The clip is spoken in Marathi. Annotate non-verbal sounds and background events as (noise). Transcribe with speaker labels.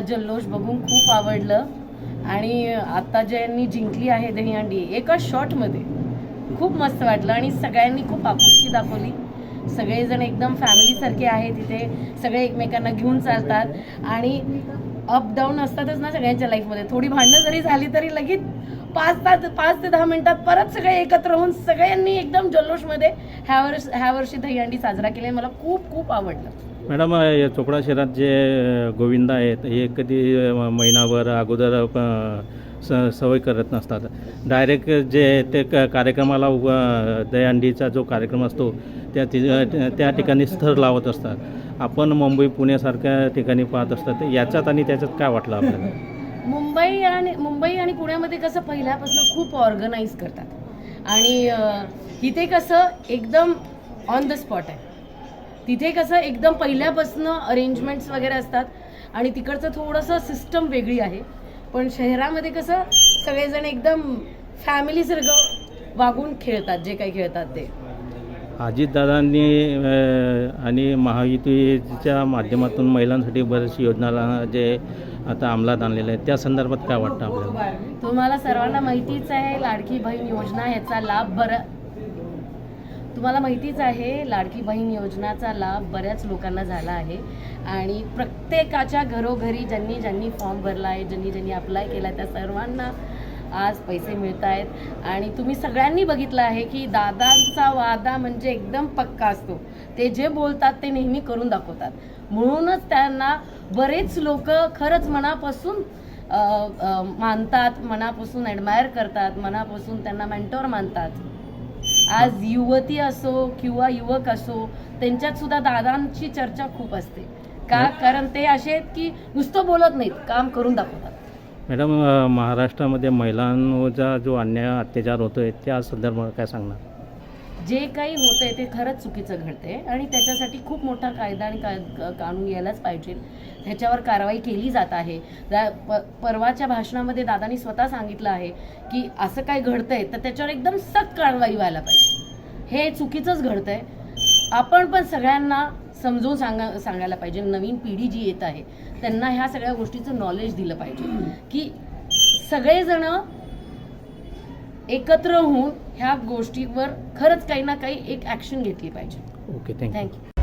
Speaker 1: जल्लोष बघून खूप आवडलं. आणि आता ज्यांनी जिंकली आहे दहीहंडी एका शॉटमध्ये खूप मस्त वाटलं आणि सगळ्यांनी खूप आपुलकी दाखवली. सगळेजण एकदम फॅमिलीसारखे आहे तिथे सगळे एकमेकांना घेऊन चालतात. आणि अप डाऊन असतातच ना सगळ्यांच्या लाईफमध्ये थोडी भांडणं जरी झाली तरी लगेच पाच तास पाच ते दहा मिनिटात परत सगळे एकत्र होऊन सगळ्यांनी एकदम जल्लोषमध्ये ह्या वर्ष ह्या वर्षी दहीहंडी साजरा केली मला खूप खूप आवडलं.
Speaker 2: मॅडम या चोपडा शहरात जे गोविंदा आहेत हे कधी महिनाभर अगोदर स सवय करत नसतात. डायरेक्ट जे ते क कार्यक्रमाला उभा दहीहंडीचा जो कार्यक्रम असतो त्या ति- त्या ठिकाणी स्थर लावत असतात. आपण मुंबई पुण्यासारख्या ठिकाणी पाहत असतात याच्यात आणि त्याच्यात काय वाटलं आपल्याला? (laughs)
Speaker 1: मुंबई आणि मुंबई आणि पुण्यामध्ये कसं पहिल्यापासून खूप ऑर्गनाईज करतात. आणि इथे कसं एकदम ऑन द स्पॉट आहे. तिथे कसं एकदम पहिल्यापासून अरेंजमेंट्स वगैरे असतात आणि तिकडचं थोडंसं सिस्टम वेगळी आहे. पण शहरामध्ये कसं सगळेजण एकदम फॅमिलीसारखं वागून खेळतात जे काही खेळतात ते.
Speaker 2: अजितदादांनी आणि महायुतीच्या माध्यमातून महिलांसाठी बरेचशी योजना जे आता अंमलात आणलेले आहेत. त्या संदर्भात काय वाटतं आपल्याला?
Speaker 1: तुम्हाला सर्वांना माहितीच आहे लाडकी बहीण योजना याचा लाभ बरं तुम्हाला माहितीच आहे लाडकी बहीण योजनाचा लाभ बऱ्याच लोकांना झाला आहे. आणि प्रत्येकाच्या घरोघरी ज्यांनी ज्यांनी फॉर्म भरला आहे ज्यांनी ज्यांनी अप्लाय केला त्या सर्वांना आज पैसे मिळत आहेत आणि तुम्ही सगळ्यांनी बघितलं आहे की दादांचा वादा म्हणजे एकदम पक्का असतो. ते जे बोलतात ते नेहमी करून दाखवतात. म्हणूनच त्यांना बरेच लोक खरंच मनापासून मानतात मनापासून ॲडमायर करतात मनापासून त्यांना मेंटॉर मानतात. आज युवती असो किंवा युवक असो त्यांच्यात सुद्धा दादांची चर्चा खूप असते. का? कारण ते असे आहेत की नुसतं बोलत नाहीत काम करून दाखवतात.
Speaker 2: मॅडम महाराष्ट्रामध्ये महिलांचा जो अन्याय अत्याचार होतो आहे त्या संदर्भात काय सांगणार?
Speaker 1: जे काही होतंय ते खरंच चुकीचं घडतंय आणि त्याच्यासाठी खूप मोठा कायदा आणि का कानून यायलाच पाहिजे. ह्याच्यावर कारवाई केली जात आहे. दा- प परवाच्या भाषणामध्ये दादानी स्वतः सांगितलं आहे की असं काय घडतंय तर त्याच्यावर एकदम सक्त कारवाई व्हायला पाहिजे. हे चुकीचंच घडतंय. आपण पण सगळ्यांना समजून सांगा सांगायला पाहिजे. नवीन पिढी जी येत आहे त्यांना ह्या सगळ्या गोष्टीचं नॉलेज दिलं पाहिजे. की सगळेजण एकत्र होऊन ह्या गोष्टीवर खरंच काही ना काही एक ॲक्शन घेतली पाहिजे.
Speaker 2: Okay thank you
Speaker 1: thank you